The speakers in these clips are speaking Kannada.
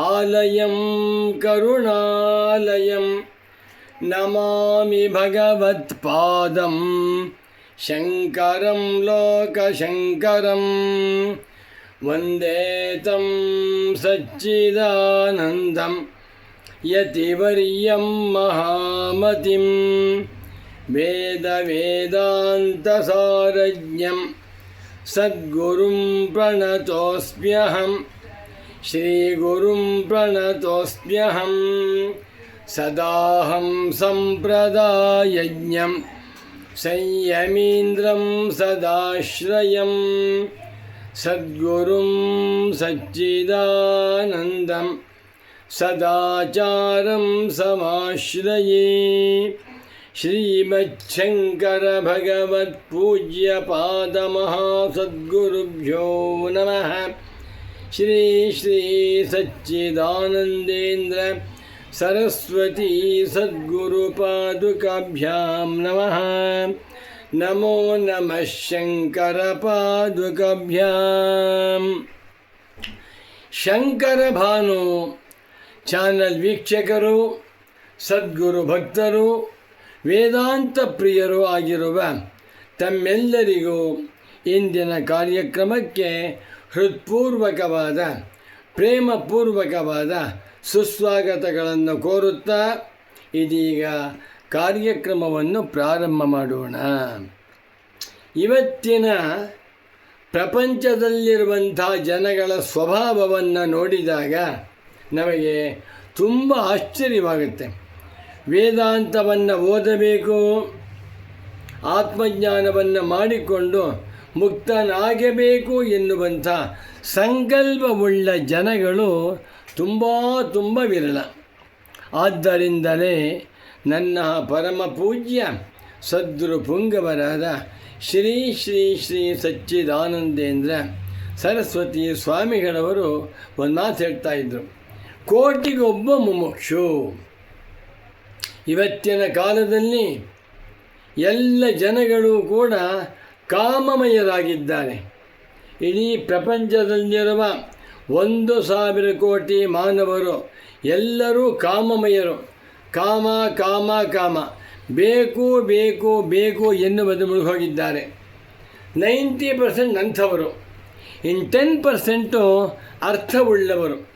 आलयं करुणालयं नमामि भगवत्पादं शङ्करं लोकशङ्करं वन्दे तं सच्चिदानन्दं यतिवर्यं महामतिं वेदवेदान्तसारज्ञं सद्गुरुं प्रणतोऽस्म्यहम् श्रीगुरुं प्रणतोऽस्म्यहं सदाहं सम्प्रदायज्ञं संयमीन्द्रं सदाश्रयं सद्गुरुं सच्चिदानन्दं सदाचारं समाश्रये। श्रीमच्छङ्करभगवत्पूज्यपादमहासद्गुरुभ्यो नमः ಶ್ರೀ ಶ್ರೀ ಸಚ್ಚಿದಾನಂದೇಂದ್ರ ಸರಸ್ವತಿ ಸದ್ಗುರು ಪಾದುಕಾಭ್ಯಾಂ ನಮಃ. ನಮೋ ನಮಃ ಶಂಕರ ಪಾದುಕಾಭ್ಯಾಂ. ಶಂಕರ ಭಾನು ಚಾನಲ್ ವೀಕ್ಷಕರು, ಸದ್ಗುರು ಭಕ್ತರು, ವೇದಾಂತ ಪ್ರಿಯರು ಆಗಿರುವ ತಮ್ಮೆಲ್ಲರಿಗೂ ಇಂದಿನ ಕಾರ್ಯಕ್ರಮಕ್ಕೆ ಹೃತ್ಪೂರ್ವಕವಾದ, ಪ್ರೇಮಪೂರ್ವಕವಾದ ಸುಸ್ವಾಗತಗಳನ್ನು ಕೋರುತ್ತಾ ಇದೀಗ ಕಾರ್ಯಕ್ರಮವನ್ನು ಪ್ರಾರಂಭ ಮಾಡೋಣ. ಇವತ್ತಿನ ಪ್ರಪಂಚದಲ್ಲಿರುವಂಥ ಜನಗಳ ಸ್ವಭಾವವನ್ನು ನೋಡಿದಾಗ ನಮಗೆ ತುಂಬ ಆಶ್ಚರ್ಯವಾಗುತ್ತೆ. ವೇದಾಂತವನ್ನು ಓದಬೇಕು, ಆತ್ಮಜ್ಞಾನವನ್ನು ಮಾಡಿಕೊಂಡು ಮುಕ್ತನಾಗಬೇಕು ಎನ್ನುವಂಥ ಸಂಕಲ್ಪವುಳ್ಳ ಜನಗಳು ತುಂಬ ತುಂಬ ವಿರಳ. ಆದ್ದರಿಂದಲೇ ನನ್ನ ಪರಮ ಪೂಜ್ಯ ಸದ್ಗುರು ಪುಂಗವರಾದ ಶ್ರೀ ಶ್ರೀ ಶ್ರೀ ಸಚ್ಚಿದಾನಂದೇಂದ್ರ ಸರಸ್ವತಿ ಸ್ವಾಮಿಗಳವರು ಒಂದು ಮಾತು ಹೇಳ್ತಾ ಇದ್ದರು ಕೋಟಿಗೊಬ್ಬ ಮುಮುಕ್ಷು. ಇವತ್ತಿನ ಕಾಲದಲ್ಲಿ ಎಲ್ಲ ಜನಗಳು ಕೂಡ ಕಾಮಮಯರಾಗಿದ್ದಾರೆ ಇಡೀ ಪ್ರಪಂಚದಲ್ಲಿರುವ ಒಂದು ಸಾವಿರ ಕೋಟಿ ಮಾನವರು ಎಲ್ಲರೂ ಕಾಮಮಯರು. ಕಾಮ ಕಾಮ ಕಾಮ. ಬೇಕು ಬೇಕು ಬೇಕು ಎನ್ನುವುದು ಮುಳುಗೋಗಿದ್ದಾರೆ. ನೈಂಟಿ ಪರ್ಸೆಂಟ್ ಅಂಥವರು. In ten percent ಅರ್ಥವುಳ್ಳವರು.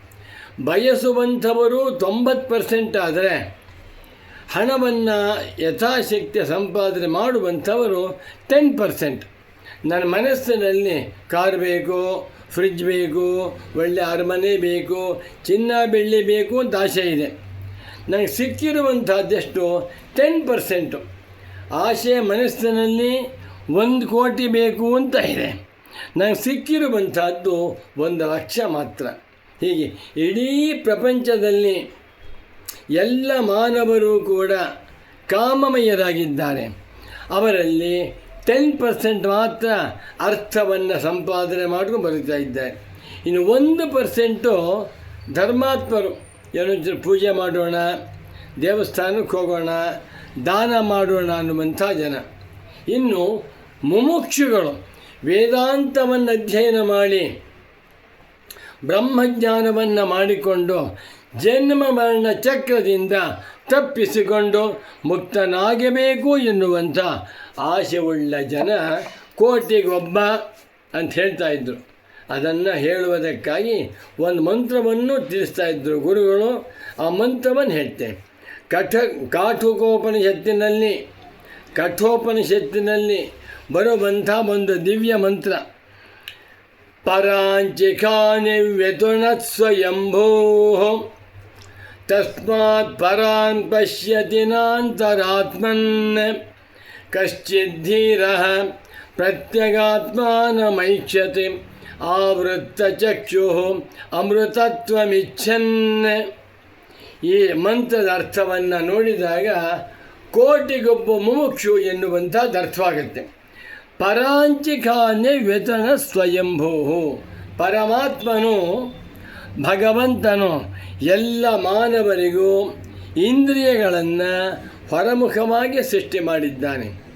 ಬಯಸುವಂಥವರು ತೊಂಬತ್ತು ಪರ್ಸೆಂಟ್ ಆದರೆ ಹಣವನ್ನು ಯಥಾಶಕ್ತಿ ಸಂಪಾದನೆ ಮಾಡುವಂಥವರು ಟೆನ್ ಪರ್ಸೆಂಟ್ ನನ್ನ ಮನಸ್ಸಿನಲ್ಲಿ ಕಾರ್ ಬೇಕು ಫ್ರಿಜ್ ಬೇಕು, ಒಳ್ಳೆ ಅರಮನೆ ಬೇಕು, ಚಿನ್ನ ಬೆಳ್ಳಿ ಬೇಕು ಅಂತ ಆಸೆ ಇದೆ. ನನಗೆ ಸಿಕ್ಕಿರುವಂಥದ್ದೆಷ್ಟು? ಟೆನ್ ಪರ್ಸೆಂಟು ಆಸೆ ಮನಸ್ಸಿನಲ್ಲಿ ಒಂದು ಕೋಟಿ ಬೇಕು ಅಂತ ಇದೆ. ನನಗೆ ಸಿಕ್ಕಿರುವಂಥದ್ದು ಒಂದು ಲಕ್ಷ ಮಾತ್ರ. ಹೀಗೆ ಇಡೀ ಪ್ರಪಂಚದಲ್ಲಿ ಎಲ್ಲ ಮಾನವರು ಕೂಡ ಕಾಮಮಯರಾಗಿದ್ದಾರೆ. ಅವರಲ್ಲಿ ಟೆನ್ ಪರ್ಸೆಂಟ್ ಮಾತ್ರ ಅರ್ಥವನ್ನು ಸಂಪಾದನೆ ಮಾಡ್ಕೊಂಡು ಬರುತ್ತಾ ಇದ್ದಾರೆ. ಇನ್ನು ಒಂದು ಪರ್ಸೆಂಟು ಧರ್ಮಾತ್ಮರು, ಏನೋ ಪೂಜೆ ಮಾಡೋಣ, ದೇವಸ್ಥಾನಕ್ಕೆ ಹೋಗೋಣ, ದಾನ ಮಾಡೋಣ ಅನ್ನುವಂಥ ಜನ. ಇನ್ನು ಮುಮುಕ್ಷುಗಳು ವೇದಾಂತವನ್ನು ಅಧ್ಯಯನ ಮಾಡಿ ಬ್ರಹ್ಮಜ್ಞಾನವನ್ನು ಮಾಡಿಕೊಂಡು ಜನ್ಮ ಮರಣ ಚಕ್ರದಿಂದ ತಪ್ಪಿಸಿಕೊಂಡು ಮುಕ್ತನಾಗಬೇಕು ಎನ್ನುವಂಥ ಆಸೆಯುಳ್ಳ ಜನ ಕೋಟಿಗೊಬ್ಬ ಅಂತ ಹೇಳ್ತಾ ಇದ್ದರು ಅದನ್ನು ಹೇಳುವುದಕ್ಕಾಗಿ ಒಂದು ಮಂತ್ರವನ್ನು ತಿಳಿಸ್ತಾ ಇದ್ದರು ಗುರುಗಳು. ಆ ಮಂತ್ರವನ್ನು ಹೇಳ್ತೇನೆ ಕಠ ಕಾಠುಕೋಪನಿಷತ್ತಿನಲ್ಲಿ ಕಠೋಪನಿಷತ್ತಿನಲ್ಲಿ ಬರುವಂಥ ಒಂದು ದಿವ್ಯ ಮಂತ್ರ. ಪರಾಂಚಿಖಾನಿ ವ್ಯತುಣ ತಸ್ಮಾತ್ ಪರಾನ್ ಪಶ್ಯತಿ ನಾಂತರಾತ್ಮನ್ ಕಶ್ಚಿದ್ಧೀರ ಪ್ರತ್ಯಗಾತ್ಮಾನಮೈಕ್ಷತೆ ಆವೃತ್ತಚಕ್ಷು ಅಮೃತತ್ವಮಿಚ್ಛನ್ ಈ ಮಂತ್ರದ ಅರ್ಥವನ್ನು ನೋಡಿದಾಗ ಕೋಟಿಗೊಬ್ಬ ಮುಮುಕ್ಷು ಎನ್ನುವಂಥದ್ದು ಅರ್ಥವಾಗುತ್ತೆ ಪರಾಂಚಿಕಾನೆ ವ್ಯತನ ಸ್ವಯಂಭೂ ಪರಮಾತ್ಮನು ಭಗವಂತನು ಎಲ್ಲ ಮಾನವರಿಗೂ ಇಂದ್ರಿಯಗಳನ್ನು ಹೊರಮುಖವಾಗಿ ಸೃಷ್ಟಿ ಮಾಡಿದ್ದಾನೆ.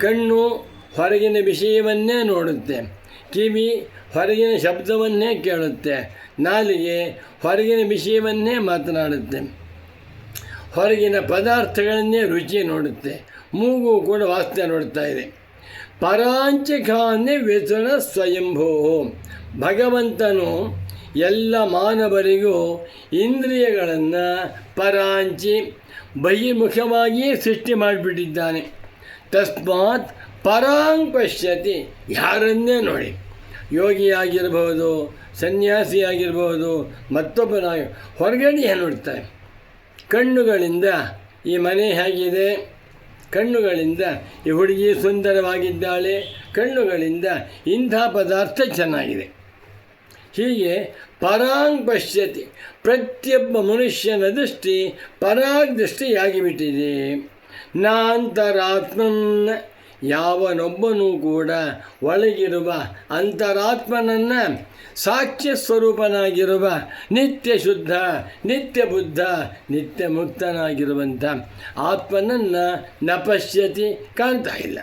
ಕಣ್ಣು ಹೊರಗಿನ ವಿಷಯವನ್ನೇ ನೋಡುತ್ತೆ. ಕಿವಿ ಹೊರಗಿನ ಶಬ್ದವನ್ನೇ ಕೇಳುತ್ತೆ. ನಾಲಿಗೆ ಹೊರಗಿನ ವಿಷಯವನ್ನೇ ಮಾತನಾಡುತ್ತೆ. ಹೊರಗಿನ ಪದಾರ್ಥಗಳನ್ನೇ ರುಚಿ ನೋಡುತ್ತೆ. ಮೂಗು ಕೂಡ ವಾಸನೆ ನೋಡ್ತಾ ಇದೆ. ಪರಾಂಚಖಾನೆ ವ್ಯಸನ ಸ್ವಯಂಭೂ ಭಗವಂತನು ಎಲ್ಲ ಮಾನವರಿಗೂ ಇಂದ್ರಿಯಗಳನ್ನು ಪರಾಂಚಿ ಬಹಿರ್ಮುಖವಾಗಿಯೇ ಸೃಷ್ಟಿ ಮಾಡಿಬಿಟ್ಟಿದ್ದಾನೆ. ತಸ್ಮಾತ್ ಪರಾಂ ಪಶ್ಯತಿ. ಯಾರನ್ನೇ ನೋಡಿ. ಯೋಗಿಯಾಗಿರ್ಬೋದು, ಸನ್ಯಾಸಿಯಾಗಿರ್ಬೋದು, ಮತ್ತೊಬ್ಬನಾಗಿ ಹೊರಗಡೆಯೇ ನೋಡ್ತಾರೆ ಕಣ್ಣುಗಳಿಂದ ಈ ಮನೆ ಹೇಗಿದೆ? ಕಣ್ಣುಗಳಿಂದ ಈ ಹುಡುಗಿ ಸುಂದರವಾಗಿದ್ದಾಳೆ. ಕಣ್ಣುಗಳಿಂದ ಇಂಥ ಪದಾರ್ಥ ಚೆನ್ನಾಗಿದೆ. ಹೀಗೆ ಪರಾಂಗ್ ಪಶ್ಯತಿ, ಪ್ರತಿಯೊಬ್ಬ ಮನುಷ್ಯನ ದೃಷ್ಟಿ ಪರಾಗ್ ದೃಷ್ಟಿಯಾಗಿಬಿಟ್ಟಿದೆ. ನಾಂತರಾತ್ಮನ್ನ ಯಾವನೊಬ್ಬನೂ ಕೂಡ ಒಳಗಿರುವ ಅಂತರಾತ್ಮನನ್ನು ಸಾಕ್ಷ್ಯ ಸ್ವರೂಪನಾಗಿರುವ ನಿತ್ಯ ಶುದ್ಧ ನಿತ್ಯ ಬುದ್ಧ ನಿತ್ಯ ಮುಕ್ತನಾಗಿರುವಂಥ ಆತ್ಮನನ್ನು ನ ಪಶ್ಯತಿ ಕಾಣ್ತಾ ಇಲ್ಲ.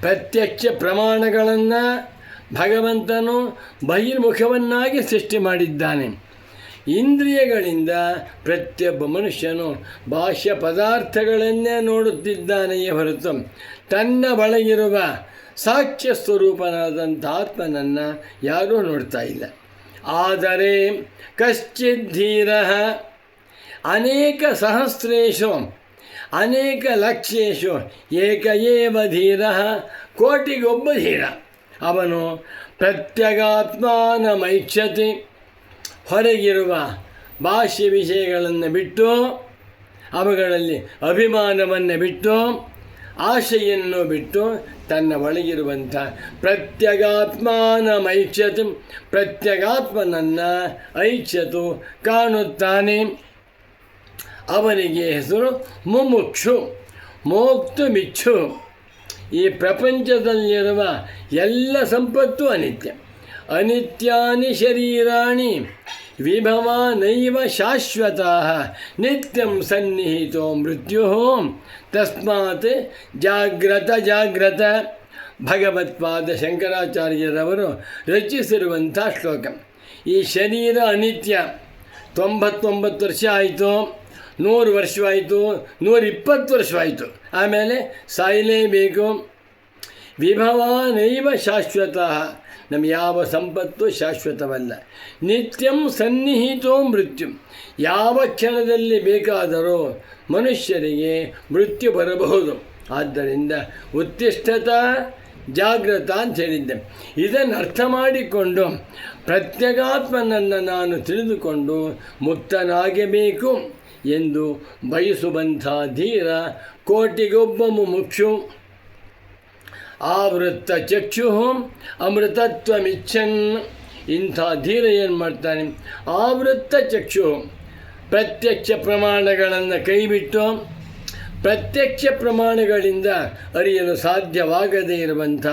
ಪ್ರತ್ಯಕ್ಷ ಪ್ರಮಾಣಗಳನ್ನು ಭಗವಂತನು ಬಹಿರ್ಮುಖವನ್ನಾಗಿ ಸೃಷ್ಟಿ ಮಾಡಿದ್ದಾನೆ. ಇಂದ್ರಿಯಗಳಿಂದ ಪ್ರತಿಯೊಬ್ಬ ಮನುಷ್ಯನು ಬಾಹ್ಯ ಪದಾರ್ಥಗಳನ್ನೇ ನೋಡುತ್ತಿದ್ದಾನೆಯೇ ಹೊರತು ತನ್ನ ಬಳಗಿರುವ ಸಾಕ್ಷ್ಯ ಸ್ವರೂಪನಾದಂಥ ಆತ್ಮನನ್ನು ಯಾರೂ ನೋಡ್ತಾ ಇಲ್ಲ. ಆದರೆ ಕಶ್ಚಿತ್ ಧೀರ ಅನೇಕ ಸಹಸ್ರೇಶು, ಅನೇಕ ಲಕ್ಷೇಶು, ಏಕ ಏವ ಧೀರ, ಕೋಟಿಗೊಬ್ಬ ಧೀರ. ಅವನು ಪ್ರತ್ಯಗಾತ್ಮಾನಮೈಕ್ಷತಿ ಹೊರಗಿರುವ ಭಾಷ್ಯ ವಿಷಯಗಳನ್ನು ಬಿಟ್ಟು ಅವುಗಳಲ್ಲಿ ಅಭಿಮಾನವನ್ನು ಬಿಟ್ಟು ಆಶೆಯನ್ನು ಬಿಟ್ಟು ತನ್ನ ಒಳಗಿರುವಂಥ ಪ್ರತ್ಯಗಾತ್ಮಾನಮೈಕ್ಷತು ಪ್ರತ್ಯಗಾತ್ಮನನ್ನು ಐಚ್ಛತು ಕಾಣುತ್ತಾನೆ. ಅವನಿಗೆ ಹೆಸರು ಮುಮುಕ್ಷು ಮೋಕ್ತು ಮಿಚ್ಚು ಈ ಪ್ರಪಂಚದಲ್ಲಿರುವ ಎಲ್ಲ ಸಂಪತ್ತು ಅನಿತ್ಯ. ಅನಿತ್ಯಾನಿ ಶರೀರಾಣಿ ವಿಭವ ನೈವ ಶಾಶ್ವತ ನಿತ್ಯಂ ಸನ್ನಿಹಿತೋ ಮೃತ್ಯು ತಸ್ಮಾತ್ ಜಾಗ್ರತ ಜಾಗ್ರತ. ಭಗವತ್ಪಾದ ಶಂಕರಾಚಾರ್ಯರವರು ರಚಿಸಿರುವಂಥ ಶ್ಲೋಕ. ಈ ಶರೀರ ಅನಿತ್ಯ. ತೊಂಬತ್ತೊಂಬತ್ತು ವರ್ಷ ಆಯಿತು. ನೂರು ವರ್ಷವಾಯಿತು. ನೂರಿಪ್ಪತ್ತು ವರ್ಷವಾಯಿತು. ಆಮೇಲೆ ಸಾಯಲೇಬೇಕು ವಿಭವ ನೈವ ಶಾಶ್ವತ. ನಮ್ಮ ಯಾವ ಸಂಪತ್ತು ಶಾಶ್ವತವಲ್ಲ. ನಿತ್ಯಂ ಸನ್ನಿಹಿತೋ ಮೃತ್ಯು. ಯಾವ ಕ್ಷಣದಲ್ಲಿ ಬೇಕಾದರೂ ಮನುಷ್ಯರಿಗೆ ಮೃತ್ಯು ಬರಬಹುದು. ಆದ್ದರಿಂದ ಉತ್ತಿಷ್ಠತ ಜಾಗ್ರತ ಅಂತ ಹೇಳಿದ್ದೆ. ಇದನ್ನು ಅರ್ಥ ಮಾಡಿಕೊಂಡು ಪ್ರತ್ಯಗಾತ್ಮನನ್ನು ನಾನು ತಿಳಿದುಕೊಂಡು ಮುಕ್ತನಾಗಬೇಕು. ಎಂದು ಬಯಸುವಂಥ ಧೀರ ಕೋಟಿಗೊಬ್ಬ ಮುಕ್ಷು ಆವೃತ್ತ ಚಕ್ಷು ಅಮೃತತ್ವಮಿಚ್ಛನ್. ಇಂಥ ಧೀರ ಏನು ಮಾಡ್ತಾನೆ? ಆವೃತ್ತ ಚಕ್ಷು ಪ್ರತ್ಯಕ್ಷ ಪ್ರಮಾಣಗಳನ್ನು ಕೈಬಿಟ್ಟು ಪ್ರತ್ಯಕ್ಷ ಪ್ರಮಾಣಗಳಿಂದ ಅರಿಯಲು ಸಾಧ್ಯವಾಗದೇ ಇರುವಂಥ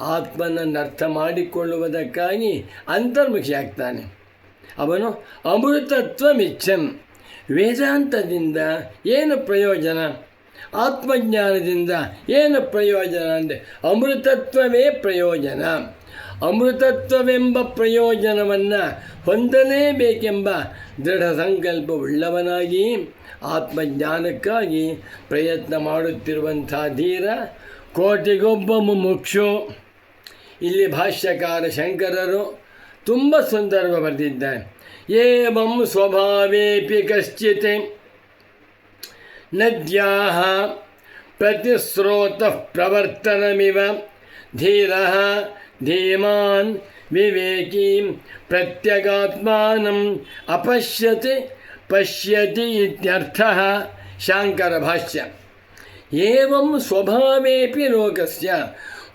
ಆತ್ಮನನ್ನು ಅರ್ಥ ಮಾಡಿಕೊಳ್ಳುವುದಕ್ಕಾಗಿ ಅಂತರ್ಮುಖಿಯಾಗ್ತಾನೆ. ಅವನು ಅಮೃತತ್ವಮಿಚ್ಛನ್. ವೇದಾಂತದಿಂದ ಏನು ಪ್ರಯೋಜನ? ಆತ್ಮಜ್ಞಾನದಿಂದ ಏನು ಪ್ರಯೋಜನ ಅಂದರೆ ಅಮೃತತ್ವವೇ ಪ್ರಯೋಜನ. ಅಮೃತತ್ವವೆಂಬ ಪ್ರಯೋಜನವನ್ನು ಹೊಂದಲೇಬೇಕೆಂಬ ದೃಢ ಸಂಕಲ್ಪವುಳ್ಳವನಾಗಿ, ಆತ್ಮಜ್ಞಾನಕ್ಕಾಗಿ ಪ್ರಯತ್ನ ಮಾಡುತ್ತಿರುವಂಥ ಧೀರ ಕೋಟಿಗೊಬ್ಬ ಮುಮುಕ್ಷು. ಇಲ್ಲಿ ಭಾಷ್ಯಕಾರ ಶಂಕರರು ತುಂಬ ಸುಂದರವಾಗಿ ಬರೆದಿದ್ದಾರೆ ಏವಂ ಸ್ವಭಾವೇಪಿ ಕಶ್ಚಿತ್ ನದ್ಯಾಹ ಪ್ರತಿಸ್ರೋತಃ ಪ್ರವರ್ತನಮಿವ ಧೀರಃ ಧೀಮಾನ್ ವಿವೇಕಿ ಪ್ರತ್ಯಗಾತ್ಮಾನಂ ಅಪಶ್ಯತಿ ಪಶ್ಯತಿ ಇತ್ಯರ್ಥಃ ಶಾಂಕರ ಭಾಷ್ಯ ಏವಂ ಸ್ವಭಾವೇಪಿ ಲೋಕಸ್ಯ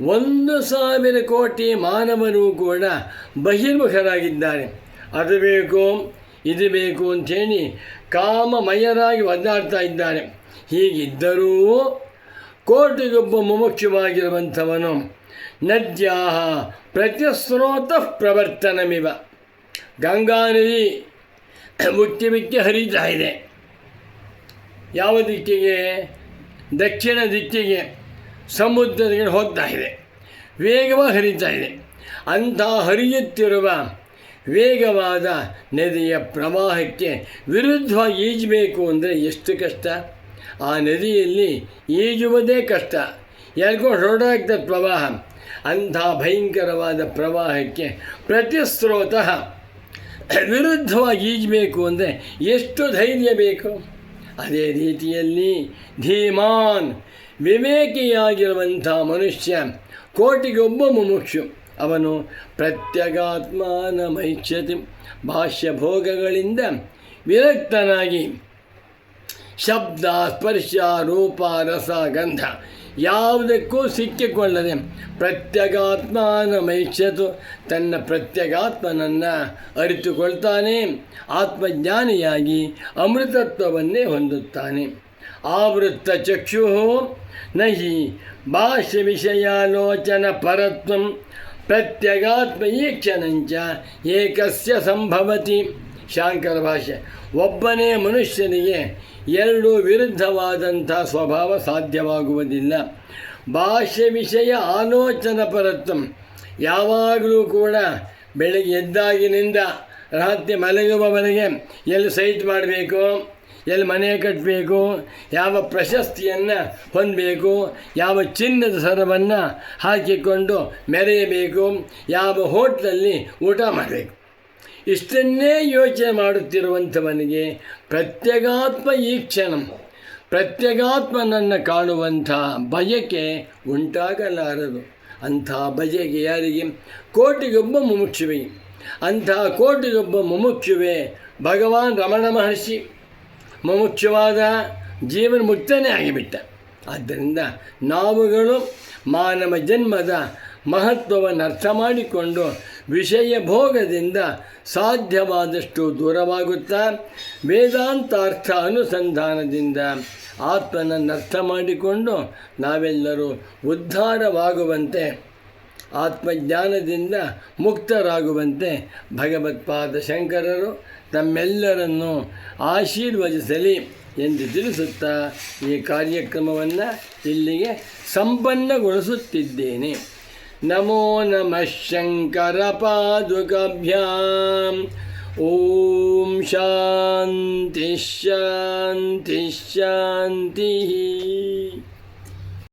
ಒಂದು ಸಾವಿರ ಕೋಟಿ ಮಾನವರು ಕೂಡ ಬಹಿರ್ಮುಖರಾಗಿದ್ದಾರೆ. ಅದು ಬೇಕು, ಇದು ಬೇಕು ಅಂಥೇಳಿ ಕಾಮಮಯರಾಗಿ ಒದ್ದಾಡ್ತಾ ಇದ್ದಾರೆ. ಹೀಗಿದ್ದರೂ ಕೋಟಿಗೊಬ್ಬ ಮುಮುಕ್ಷವಾಗಿರುವಂಥವನು ನದ್ಯಾ ಪ್ರತಿಸ್ರೋತ ಪ್ರವರ್ತನಮಿವ. ಗಂಗಾ ನದಿ ಮುಖ್ಯ ಮುಖ್ಯ ಹರಿತಾ ಇದೆ. ಯಾವ ದಿಕ್ಕಿಗೆ? ದಕ್ಷಿಣ ದಿಕ್ಕಿಗೆ. ಸಮುದ್ರಕ್ಕೆ ಹೋಗ್ತಾ ಇದೆ. ವೇಗವಾಗಿ ಹರಿತಾ ಇದೆ. ಅಂಥ ಹರಿಯುತ್ತಿರುವ ವೇಗವಾದ ನದಿಯ ಪ್ರವಾಹಕ್ಕೆ ವಿರುದ್ಧವಾಗಿ ಈಜಬೇಕು ಅಂದರೆ ಎಷ್ಟು ಕಷ್ಟ? ಆ ನದಿಯಲ್ಲಿ ಈಜುವುದೇ ಕಷ್ಟ. ಎಲ್ಕೊಂಡು ಹೊರಡಾಗ್ತದೆ ಪ್ರವಾಹ. ಅಂಥ ಭಯಂಕರವಾದ ಪ್ರವಾಹಕ್ಕೆ ಪ್ರತಿಸ್ರೋತಃ ವಿರುದ್ಧವಾಗಿ ಈಜಬೇಕು ಅಂದರೆ ಎಷ್ಟು ಧೈರ್ಯ ಬೇಕು? ಅದೇ ರೀತಿಯಲ್ಲಿ ಧೀಮಾನ್ ವಿವೇಕಿಯಾಗಿರುವಂಥ ಮನುಷ್ಯ ಕೋಟಿಗೊಬ್ಬ ಮುಮುಕ್ಷು. ಅವನು ಪ್ರತ್ಯಗಾತ್ಮನ ಮೈಕ್ಷತಿ ಭಾಷ್ಯ ಭೋಗಗಳಿಂದ ವಿರಕ್ತನಾಗಿ ಶಬ್ದ, ಸ್ಪರ್ಶ, ರೂಪ, ರಸ, ಗಂಧ ಯಾವುದಕ್ಕೂ ಸಿಕ್ಕಿಕೊಳ್ಳದೆ ಪ್ರತ್ಯಗಾತ್ಮನ ಮೈಕ್ಷತು ತನ್ನ ಪ್ರತ್ಯಗಾತ್ಮನನ್ನು ಅರಿತುಕೊಳ್ತಾನೆ, ಆತ್ಮಜ್ಞಾನಿಯಾಗಿ ಅಮೃತತ್ವವನ್ನೇ ಹೊಂದುತ್ತಾನೆ. ಆವೃತ್ತ ಚಕ್ಷು ನಹಿ ಭಾಷ್ಯ ವಿಷಯಾಲೋಚನ ಪರತ್ವ ಪ್ರತ್ಯಗಾತ್ಮ ಈಕ್ಷಣಂಚ ಏಕಸ್ಯ ಸಂಭವತಿ ಶಾಂಕರ ಭಾಷೆ ಒಬ್ಬನೇ ಮನುಷ್ಯನಿಗೆ ಎರಡು ವಿರುದ್ಧವಾದಂಥ ಸ್ವಭಾವ ಸಾಧ್ಯವಾಗುವುದಿಲ್ಲ. ಭಾಷ್ಯ ವಿಷಯ ಆಲೋಚನ ಪರತ್ವ ಯಾವಾಗಲೂ ಕೂಡ ಬೆಳಗ್ಗೆ ಎದ್ದಾಗಿನಿಂದ ರಾತ್ರಿ ಮಲಗುವವರೆಗೆ ಎಲ್ಲಿ ಸೈಟ್ ಮಾಡಬೇಕು? ಎಲ್ಲಿ ಮನೆ ಕಟ್ಟಬೇಕು ಯಾವ ಪ್ರಶಸ್ತಿಯನ್ನು ಹೊಂದಬೇಕು, ಯಾವ ಚಿನ್ನದ ಸರವನ್ನು ಹಾಕಿಕೊಂಡು ಮೆರೆಯಬೇಕು, ಯಾವ ಹೋಟ್ಲಲ್ಲಿ ಊಟ ಮಾಡಬೇಕು. ಇಷ್ಟನ್ನೇ ಯೋಚನೆ ಮಾಡುತ್ತಿರುವಂಥವನಿಗೆ ಪ್ರತ್ಯಗಾತ್ಮ ಈ ಕ್ಷಣ ಪ್ರತ್ಯಗಾತ್ಮನನ್ನು ಕಾಣುವಂಥ ಬಯಕೆ ಉಂಟಾಗಲಾರದು. ಅಂಥ ಬಯಕೆ ಯಾರಿಗೆ? ಕೋಟಿಗೊಬ್ಬ ಮುಮುಕ್ಷುವೆ. ಅಂಥ ಕೋಟಿಗೊಬ್ಬ ಮುಮುಕ್ಷುವೆ ಭಗವಾನ್ ರಮಣ ಮಹರ್ಷಿ. ಮುಮುಕ್ಷವಾದ ಜೀವನ ಮುಕ್ತನೇ ಆಗಿಬಿಟ್ಟ. ಆದ್ದರಿಂದ ನಾವುಗಳು ಮಾನವ ಜನ್ಮದ ಮಹತ್ವವನ್ನು ಅರ್ಥ ಮಾಡಿಕೊಂಡು ವಿಷಯ ಭೋಗದಿಂದ ಸಾಧ್ಯವಾದಷ್ಟು ದೂರವಾಗುತ್ತಾ ವೇದಾಂತಾರ್ಥ ಅನುಸಂಧಾನದಿಂದ ಆತ್ಮನನ್ನು ಅರ್ಥ ಮಾಡಿಕೊಂಡು ನಾವೆಲ್ಲರೂ ಉದ್ಧಾರವಾಗುವಂತೆ ಆತ್ಮಜ್ಞಾನದಿಂದ ಮುಕ್ತರಾಗುವಂತೆ ಭಗವತ್ಪಾದ ಶಂಕರರು ತಮ್ಮೆಲ್ಲರನ್ನು ಆಶೀರ್ವದಿಸಲಿ ಎಂದು ತಿಳಿಸುತ್ತಾ ಈ ಕಾರ್ಯಕ್ರಮವನ್ನು ಇಲ್ಲಿಗೆ ಸಂಪನ್ನಗೊಳಿಸುತ್ತಿದ್ದೇನೆ. ನಮೋ ನಮಃ ಶಂಕರ ಪಾದುಕಭ್ಯಾಂ. ಓಂ ಶಾಂತಿ ಶಾಂತಿ ಶಾಂತಿ.